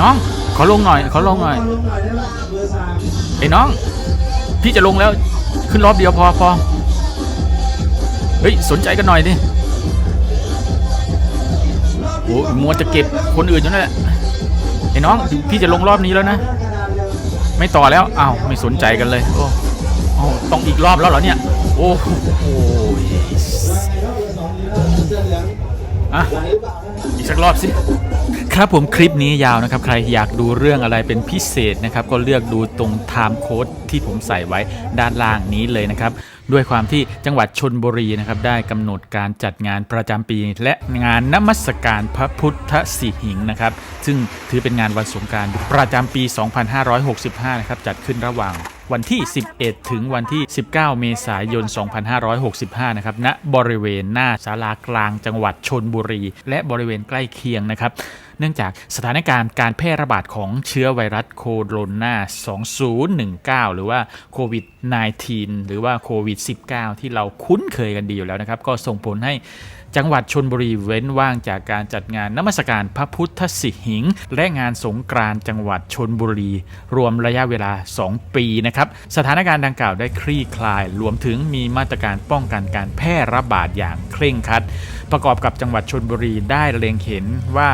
น้องขอลงหน่อยขอลงหน่อยลงหน่อยได้ป่ะเบอร์สามไอ้น้อง พี่จะลงแล้วขึ้นรอบเดียวพอพอเฮ้ยสนใจกันหน่อยดิโอ้มัวจะเก็บคนอื่นอยู่นั่นแหละไอ้น้องพี่จะลงรอบนี้แล้วนะ ไม่ต่อแล้วอ้าวไม่สนใจกันเลยโอ้อ้าวต้องอีกรอบแล้วเหรอเนี่ย โอ้โหอะอีกสักรอบสิ ครับผมคลิปนี้ยาวนะครับ ใครอยากดูเรื่องอะไรเป็นพิเศษนะครับ ก็เลือกดูตรงไทม์โค้ดที่ผมใส่ไว้ด้านล่างนี้เลยนะครับ ด้วยความที่จังหวัดชนบุรีนะครับ ได้กำหนดการจัดงานประจำปี และงานนมัสการพระพุทธสิหิงค์นะครับ ซึ่งถือเป็นงานวันสงการประจำปี 2565 นะครับ จัดขึ้นระหว่าง วันที่ 11 ถึงวันที่ 19 เมษายน 2565 นะครับณบริเวณหน้าศาลากลางจังหวัดชนบุรี และบริเวณใกล้เคียงนะครับเนื่องจากสถานการณ์การแพร่ระบาดของเชื้อไวรัสโคโรนา 2019 หรือว่าโควิด -19 หรือว่าโควิด -19 ที่เราคุ้นเคยกันดีอยู่แล้วนะครับ ก็ส่งผลให้ จังหวัดชนบุรีเว้นว่างจากการจัดงานนมัสการพระพุทธสิหิงค์และงานสงกรานต์จังหวัดชนบุรี รวมระยะเวลา 2 ปีนะครับสถานการณ์ดังกล่าวได้คลี่คลาย รวมถึงมีมาตรการป้องกันการแพร่ระบาดอย่างเคร่งครัด ประกอบกับจังหวัดชนบุรีได้เล็งเห็นว่า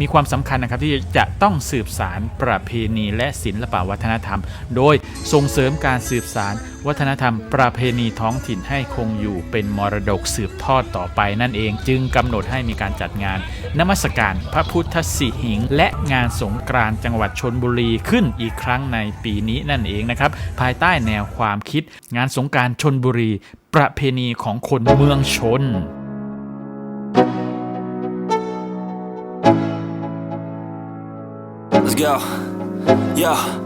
มีความสำคัญนะครับที่จะต้องสืบสารประเพณีและศิลปวัฒนธรรม โดยส่งเสริมการสืบสาร วัฒนธรรมประเพณีท้องถิ่นให้คงอยู่เป็นมรดกสืบทอดต่อไปนั่นเอง จึงกำหนดให้มีการจัดงานนมัสการพระพุทธสิหิง และงานสงกรานต์จังหวัดชนบุรีขึ้นอีกครั้งในปีนี้นั่นเองนะครับ ภายใต้แนวความคิดงานสงกรารชนบุรี ประเพณีของคนเมืองชน Let's go. Yeah.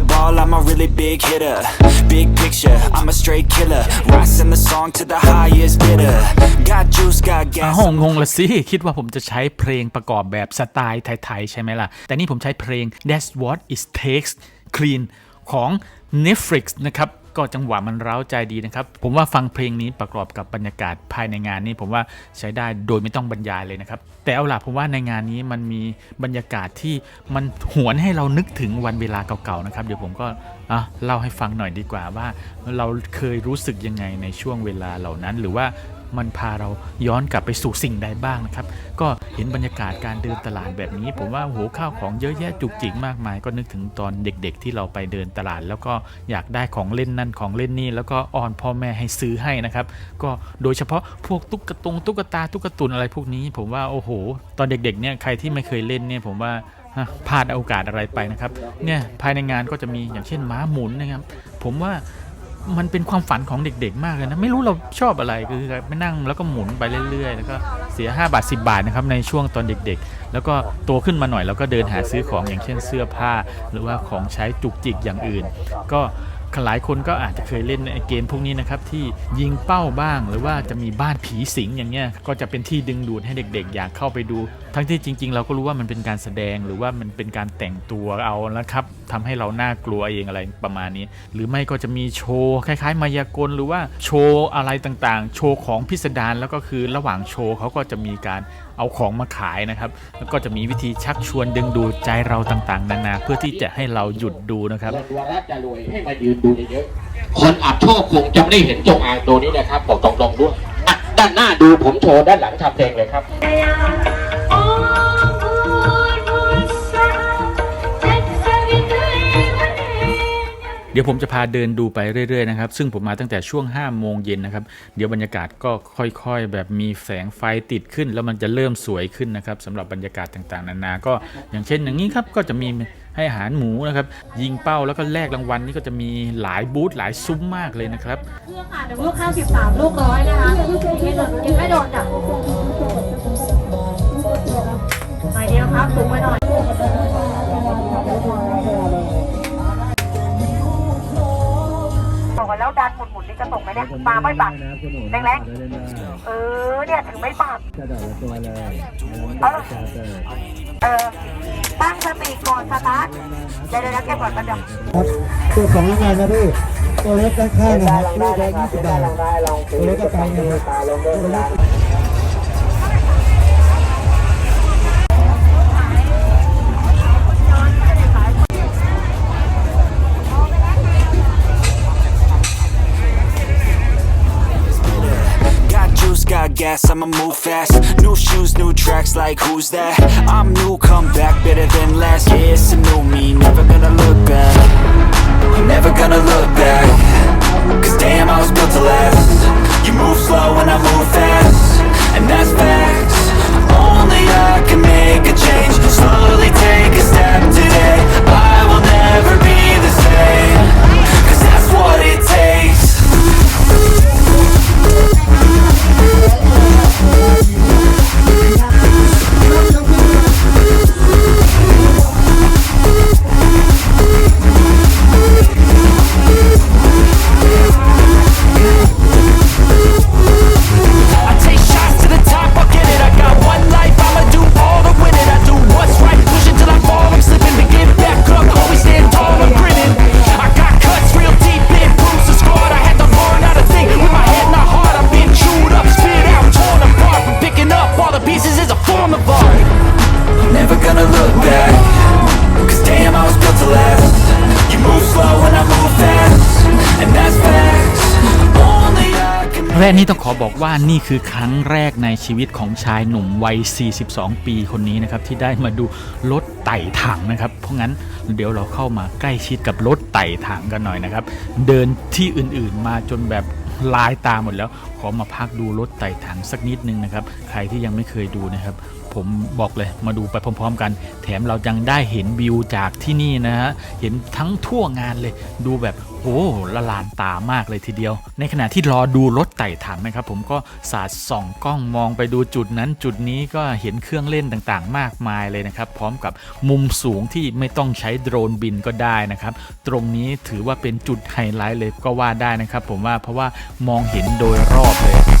all, I'm a really big hitter Big picture, I'm a straight killer Rising the song to the highest bidder Got juice, got อ้า gas งงงละสิ คิดว่าผมจะใช้เพลงประกอบแบบสไตล์ไทย ๆ ใช่ไหมล่ะ แต่นี่ผมใช้เพลง That's What It Takes Clean ของ Netflix นะครับ ก็จังหวะมันเร้าใจดีนะครับ ผมว่าฟังเพลงนี้ประกอบกับบรรยากาศภายในงานนี้ผมว่าใช้ได้โดยไม่ต้องบรรยายเลยนะครับ แต่เอาล่ะผมว่าในงานนี้มันมีบรรยากาศที่มันหวนให้เรานึกถึงวันเวลาเก่าๆนะครับ เดี๋ยวผมก็อะเล่าให้ฟังหน่อยดีกว่าว่า เราเคยรู้สึกยังไงในช่วงเวลาเหล่านั้น หรือว่า มันพาเราย้อนกลับไปสู่สิ่งใดบ้างนะครับ ก็เห็นบรรยากาศการเดินตลาดแบบนี้ ผมว่าโหข้าวของเยอะแยะจุกจิกมากมาย ก็นึกถึงตอนเด็กๆ ที่เราไปเดินตลาด แล้วก็อยากได้ของเล่นนั่นของเล่นนี่ แล้วก็อ้อนพ่อแม่ให้ซื้อให้นะครับ ก็โดยเฉพาะพวกตุ๊กตงตุ๊กตาตุ๊กตุนอะไรพวกนี้ ผมว่าโอ้โห ตอนเด็กๆเนี่ยใครที่ไม่เคยเล่นเนี่ยผมว่าพลาดโอกาสอะไรไปนะครับ เนี่ยภายในงานก็จะมีอย่างเช่นม้าหมุนนะครับ ผมว่า มันเป็นความฝันของเด็กๆ มากเลยนะ ไม่รู้เราชอบอะไรคือไปนั่งแล้วก็หมุนไปเรื่อยๆ แล้วก็เสีย 5 บาท 10 บาทนะครับในช่วงตอนเด็กๆ แล้วก็โตขึ้นมาหน่อยเราก็เดินหาซื้อของอย่างเช่นเสื้อผ้า หรือว่าของใช้จุกจิกอย่างอื่น ก็ หลายคนก็อาจจะเคยเล่นเกมพวกนี้นะครับที่ยิงเป้าบ้างหรือว่าจะมีบ้านผีสิงอย่างเงี้ยก็จะเป็นที่ดึงดูดให้เด็กๆ อยากเข้าไปดู ทั้งที่จริง ๆ เราก็รู้ว่ามันเป็นการแสดงหรือว่ามันเป็นการแต่งตัวเอาแล้วครับทำให้เราน่ากลัวเองอะไรประมาณนี้ หรือไม่ก็จะมีโชว์คล้าย ๆ มายากลหรือว่าโชว์อะไรต่างๆ โชว์ของพิสดารแล้วก็คือระหว่างโชว์เขาก็จะมีการเอาของมาขายนะครับ แล้วก็จะมีวิธีชักชวนดึงดูดใจเราต่างๆ นานาเพื่อที่จะให้เราหยุดดูนะครับคนวาระจะรวยให้มายืนดูเยอะๆคนอับโชคคงจะไม่ได้เห็นจงอางตัวนี้นะครับบอกตรงๆด้วยด้านหน้าดูผมโชว์ด้านหลังทำเพลงเลยครับ เดี๋ยวผมจะพาเดินดูไปเรื่อยๆนะครับ ซึ่งผมมาตั้งแต่ช่วง5โมงเย็นนะครับ เดี๋ยวบรรยากาศก็ค่อยๆ แบบมีแสงไฟติดขึ้น แล้วมันจะเริ่มสวยขึ้นนะครับสำหรับบรรยากาศต่างๆ นานา ก็อย่างเช่นอย่างนี้ครับ ก็จะมีให้อาหารหมูนะครับ ยิงเป้าแล้วก็แลกรางวัลนี่ก็จะมีหลายบูธหลายซุ้มมากเลยนะครับเครื่องค่ะหนึ่งลูกข้าวสิบสามลูกร้อยนะคะไม่โดนยังไม่โดนจ้ะหน่อยเดียวครับสูงไปหน่อย บอกว่าแล้วดันหมุนหมุนนี่กระตกไหมเนี่ยปาไม่ปัดแรงๆเออเนี่ยถึงไม่ปัดเออเออตั้งสติก่อนสตาร์ทเดี๋ยวเดี๋ยวเก็บก่อนกันเดี๋ยวครับตัวของยังไงนะพี่ตัวเล็กด้านข้างนะครับลูกละยี่สิบบาทตัวเล็กก็ไปนะครับ gas, I'ma move fast. New shoes, new tracks, like who's that? I'm new, come back better than last. Yeah, it's a new me, never gonna look back. Never gonna look back. Cause damn, I was built to last. You move slow and I move fast. And that's facts. I can. และนี่ต้องขอบอกว่านี่คือครั้งแรกในชีวิตของชายหนุ่มวัย 42 ปีคนนี้นะครับ ที่ได้มาดูรถไต่ถังนะครับ เพราะงั้นเดี๋ยวเราเข้ามาใกล้ชิดกับรถไต่ถังกันหน่อยนะครับ เดินที่อื่นๆมาจนแบบลายตาหมดแล้ว ขอมาพักดูรถไต่ถังสักนิดนึงนะครับ ใครที่ยังไม่เคยดูนะครับ ผมบอกเลยมาดูไปพร้อมๆ กัน แถมเรายังได้เห็นวิวจากที่นี่นะฮะ เห็นทั้งทั่วงานเลยดูแบบโอ้ละลานตามากเลยทีเดียว ในขณะที่รอดูรถไต่ถังนะครับ ผมก็สาดส่องกล้องมองไปดูจุดนั้น จุดนี้ก็เห็นเครื่องเล่นต่างๆ มากมายเลยนะครับ พร้อมกับมุมสูงที่ไม่ต้องใช้โดรนบินก็ได้นะครับ ตรงนี้ถือว่าเป็นจุดไฮไลท์เลยก็ว่าได้นะครับ ผมว่าเพราะว่ามองเห็นโดยรอบเลย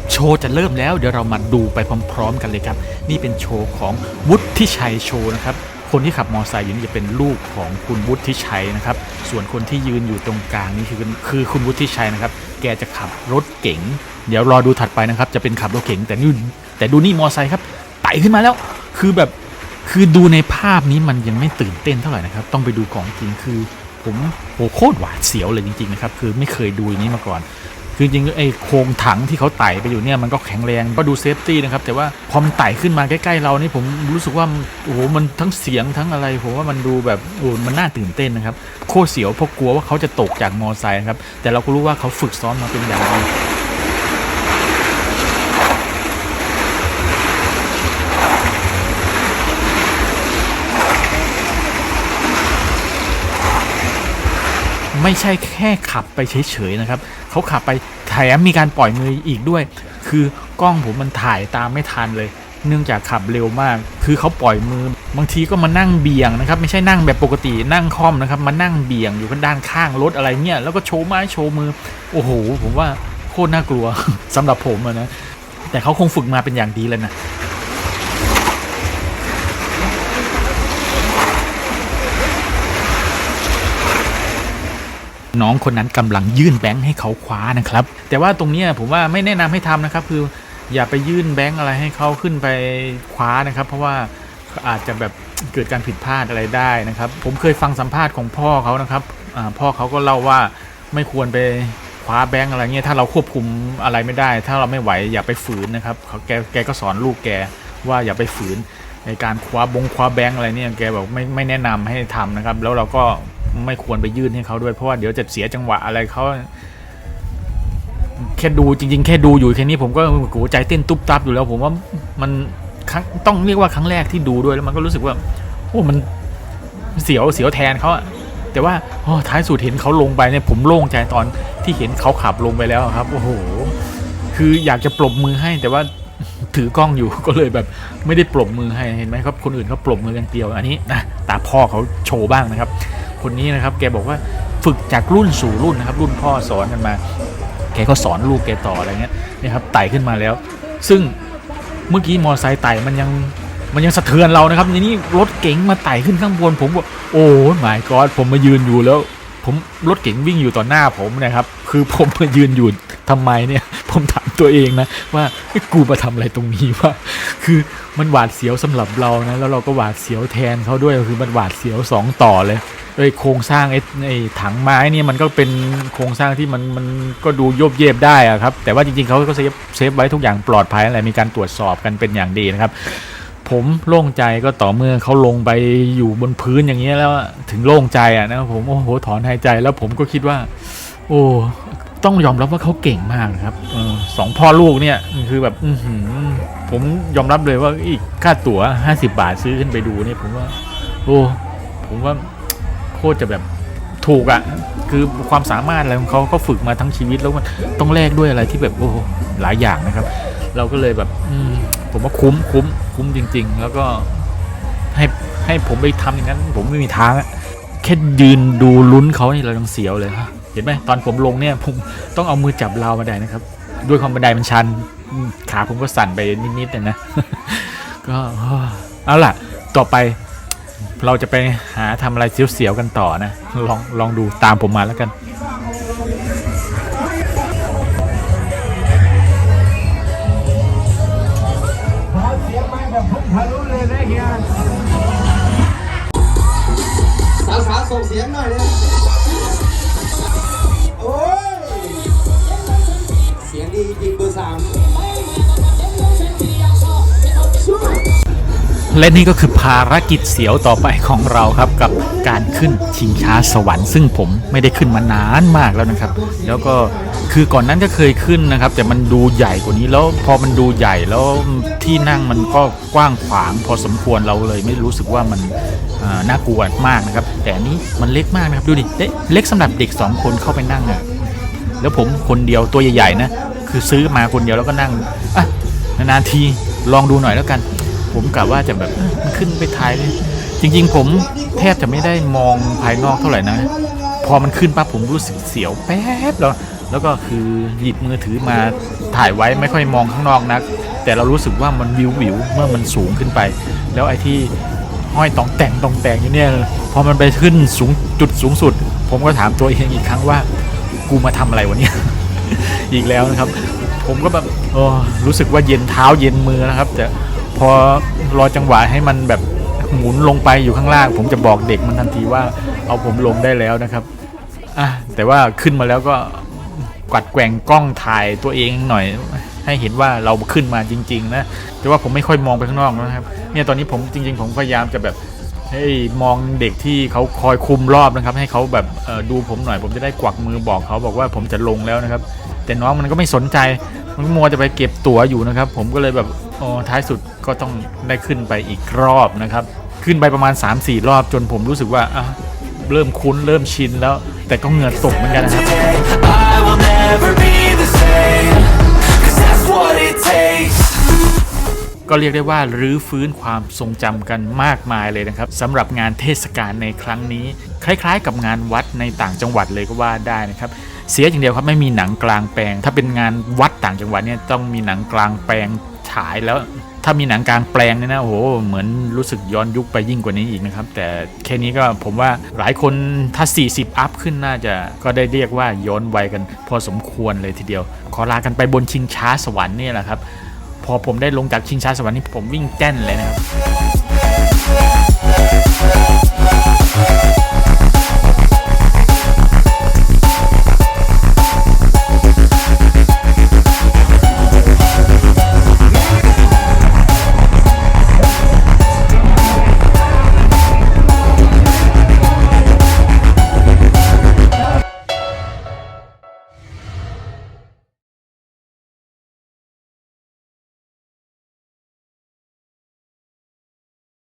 ว์จะเริ่มแล้วเดี๋ยวเรามาดูไปพร้อม ๆ กันเลยครับ นี่เป็นโชว์ของวุฒิชัยโชว์นะครับคนที่ขับมอเตอร์ไซค์อยู่นี่จะเป็นลูกของคุณวุฒิชัยนะครับ ส่วนคนที่ยืนอยู่ตรงกลางนี่คือคือคุณวุฒิชัยนะครับ แกจะขับรถเก๋ง เดี๋ยวรอดูถัดไปนะครับ จะเป็นขับรถเก๋งแต่นี่แต่ดูนี่มอเตอร์ไซค์ครับไต่ขึ้นมาแล้ว คือแบบคือดูในภาพนี้มันยังไม่ตื่นเต้นเท่าไหร่นะครับ ต้องไปดูของจริงคือผมโหโคตรหวาดเสียวเลยจริงๆนะครับ คือไม่เคยดูนี้มาก่อน คือจริงๆไอ้โครงถังที่เขาไต่ไปอยู่เนี่ยมันก็แข็งแรงก็ดูเซฟตี้นะครับแต่ว่าพอมันไต่ขึ้นมาใกล้ๆเรานี่ผมรู้สึกว่าโอ้โหมันทั้งเสียงทั้งอะไรผมว่ามันดูแบบโอ้มันน่าตื่นเต้นนะครับโคตรเสียวเพราะกลัวว่าเขาจะตกจากมอไซค์นะครับแต่เราก็รู้ว่าเขาฝึกซ้อมมาเป็นอย่างดี ไม่ใช่แค่ขับไปเฉยๆนะครับเขาขับไปแถมมีการปล่อยมืออีกด้วย คือกล้องผมมันถ่ายตามไม่ทันเลย เนื่องจากขับเร็วมาก คือเขาปล่อยมือ บางทีก็มานั่งเบี่ยงนะครับ ไม่ใช่นั่งแบบปกตินั่งคล่อมนะครับ มานั่งเบี่ยงอยู่ข้างด้านข้างรถอะไรเงี้ยแล้วก็โชว์ไม้โชว์มือ โอ้โห ผมว่าโคตรน่ากลัวสำหรับผมนะแต่เขาคงฝึกมาเป็นอย่างดีเลยนะ น้องคนนั้นกำลังยื่นแบงค์ให้เขาคว้านะครับ แต่ว่าตรงนี้ผมว่าไม่แนะนำให้ทำนะครับ คืออย่าไปยื่นแบงค์อะไรให้เขาขึ้นไปคว้านะครับ เพราะว่าอาจจะแบบเกิดการผิดพลาดอะไรได้นะครับ ผมเคยฟังสัมภาษณ์ของพ่อเขานะครับพ่อเขาก็เล่าว่าไม่ควรไปคว้าแบงค์อะไรเงี้ยถ้าเราควบคุมอะไรไม่ได้ ถ้าเราไม่ไหวอย่าไปฝืนนะครับเขาแกแกก็สอนลูกแกว่าอย่าไปฝืนในการคว้าบงคว้าแบงค์อะไรเนี่ยแกบอกไม่ไม่แนะนำให้ทำนะครับ แล้วเราก็ ไม่ควรไปยื่นให้เขาด้วย เพราะว่าเดี๋ยวจะเสียจังหวะอะไรเขาแค่ดูจริง ๆ แค่ดูอยู่แค่นี้ผมก็โหใจเต้นตุ๊บตับอยู่แล้ว ผมว่ามันครั้งต้องเรียกว่าครั้งแรกที่ดูด้วยแล้วมันก็รู้สึกว่าโอ้มันเสียวเสียวแทนเขาอะแต่ว่าโอ้ท้ายสุดเห็นเขาลงไปเนี่ยผมโล่งใจตอนที่เห็นเขาขับลงไปแล้วครับ โอ้โห คืออยากจะปรบมือให้ แต่ว่าถือกล้องอยู่ก็เลยแบบไม่ได้ปรบมือให้เห็นไหมครับ คนอื่นเขาปรบมือกันเดียว อันนี้นะตาพ่อเขาโชว์บ้างนะครับ คนนี้นะครับ แกบอกว่าฝึกจากรุ่นสู่รุ่นนะครับ รุ่นพ่อสอนกันมา แกก็สอนลูกแกต่ออะไรเงี้ยเนี่ยครับไต่ขึ้นมาแล้ว ซึ่งเมื่อกี้มอไซค์ไต่มันยังมันยังสะเทือนเรานะครับทีนี้รถเก๋งมาไต่ขึ้นข้างบนผมบอกโอ้หมายกอดผมมายืนอยู่แล้ว ผมรถเก๋งวิ่งอยู่ต่อหน้าผมนะครับ คือผมมายืนอยู่ทำไมเนี่ย ผมถามตัวเองนะ ว่ากูมาทำอะไรตรงนี้วะคือมันหวาดเสียวสำหรับเรานะแล้วเราก็หวาดเสียวแทนเขาด้วยคือมันหวาดเสียวสองต่อเลย ไอ้โครงสร้างไอ้ไอ้ถังไม้นี่มันก็เป็นโครงสร้างที่มันมันก็ดูโยบเยบได้อะครับ แต่ว่าจริงๆเขาก็เซฟเซฟไว้ทุกอย่างปลอดภัยอะไรมีการตรวจสอบกันเป็นอย่างดีนะครับ ผมโล่งใจก็ต่อเมื่อเขาลงไปอยู่บนพื้นอย่างเงี้ยแล้วถึงโล่งใจอะนะผมโอ้โหถอนหายใจแล้วผมก็คิดว่า โอ้ต้องยอมรับว่าเขาเก่งมากนะครับอสองพ่อลูกเนี่ยคือแบบอืผมยอมรับเลยว่าอีกค่าตั๋ว 50 บาทซื้อขึ้นไปดูเนี่ยผมว่า โอ้ผมว่า คตรจะแบบถูกอะ่ะคือความสามารถอะไรของเขาเขาฝึกมาทั้งชีวิตแล้วมันต้องแลกด้วยอะไรที่แบบโอ้โหหลายอย่างนะครับ เราก็เลยแบบมผมว่าคุ้มคุ้มคุ้มจริง ๆ แล้วก็ให้ให้ผมไปทำอย่างนั้น ผมไม่มีทางอะแค่ยืนดูลุ้นเขานี่เราต้องเสียวเลยฮะเห็นไหมตอนผมลงเนี่ยผมต้องเอามือจับราวบันไดนะครับ ด้วยความบันไดมันชัน ขาผมก็สั่นไปนิดๆนะนะก็เอาล่ะต่อไป เราจะไปหาทำอะไรเสียวๆกันต่อนะ ลองลองดูตามผมมาแล้วกันสาวๆส่งเสียงหน่อยเลยโอ้ย เสียงดีจริงเบอร์สาม และนี่ก็คือภารกิจเสียวต่อไปของเราครับกับการขึ้นชิงช้าสวรรค์ซึ่งผมไม่ได้ขึ้นมานานมากแล้วนะครับ แล้วก็คือก่อนนั้นก็เคยขึ้นนะครับ แต่มันดูใหญ่กว่านี้แล้วพอมันดูใหญ่แล้วที่นั่งมันก็กว้างขวางพอสมควรเราเลยไม่รู้สึกว่ามันน่ากลัวมากนะครับ แต่นี้มันเล็กมากนะครับดูดิเล็กเล็กสำหรับเด็กสองคนเข้าไปนั่งอะแล้วผมคนเดียวตัวใหญ่ๆนะคือซื้อมาคนเดียวแล้วก็นั่งอะนานๆทีลองดูหน่อยแล้วกัน ผมกะว่าจะแบบมันขึ้นไปถ่ายเลยจริง ๆ ผมแทบจะไม่ได้มองภายนอกเท่าไหร่นะ พอมันขึ้นปั๊บผมรู้สึกเสียวแป๊บแล้วแล้วก็คือหยิบมือถือมาถ่ายไว้ไม่ค่อยมองข้างนอกนัก แต่เรารู้สึกว่ามันวิววิวเมื่อมันสูงขึ้นไป แล้วไอ้ที่ห้อยตองแต่งตองแต่งอยู่เนี่ยพอมันไปขึ้นสูงจุดสูงสุด ผมก็ถามตัวเองอีกครั้งว่า กูมาทำอะไรวะเนี่ยอีกแล้วนะครับ ผมก็แบบโอ้รู้สึกว่าเย็นเท้าเย็นมือนะครับแต่ พอรอจังหวะให้มันแบบหมุนลงไปอยู่ข้างล่าง ผมจะบอกเด็กมันทันทีว่าเอาผมลงได้แล้วนะครับอะแต่ว่าขึ้นมาแล้วก็กัดแกว่งกล้องถ่ายตัวเองหน่อย ให้เห็นว่าเราขึ้นมาจริง ๆ นะ แต่ว่าผมไม่ค่อยมองไปข้างนอกนะครับ เนี่ยตอนนี้ผมจริง ๆ ผมพยายามจะแบบให้มองเด็กที่เขาคอยคุมรอบนะครับ ให้เขาแบบดูผมหน่อย ผมจะได้กวักมือบอกเขาบอกว่าผมจะลงแล้วนะครับ แต่น้องมันก็ไม่สนใจ มันมัวจะไปเก็บตั๋วอยู่นะครับ ผมก็เลยแบบ อ๋อท้ายสุดก็ต้องได้ขึ้นไปอีกรอบนะครับ ขึ้นไปประมาณ 3-4 รอบจนผมรู้สึกว่าอะเริ่มคุ้นเริ่มชินแล้ว แต่ก็เหงื่อตกเหมือนกันนะครับ ก็เรียกได้ว่ารื้อฟื้นความทรงจำกันมากมายเลยนะครับสำหรับงานเทศกาลในครั้งนี้ คล้ายๆ กับงานวัดในต่างจังหวัดเลยก็ว่าได้นะครับ เสียอย่างเดียวครับไม่มีหนังกลางแปลง ถ้าเป็นงานวัดต่างจังหวัดเนี่ยต้องมีหนังกลางแปลง ฉายแล้วถ้ามีหนังกลางแปลงเนี่ยนะโอ้โหเหมือนรู้สึกย้อนยุคไปยิ่งกว่านี้อีกนะครับ แต่แค่นี้ก็ผมว่าหลายคนถ้า 40 อัพขึ้นน่าจะก็ได้เรียกว่าย้อนวัยกันพอสมควรเลยทีเดียว ขอลากันไปบนชิงช้าสวรรค์เนี่ยแหละครับ พอผมได้ลงจากชิงช้าสวรรค์นี่ผมวิ่งแจ้นเลยนะครับ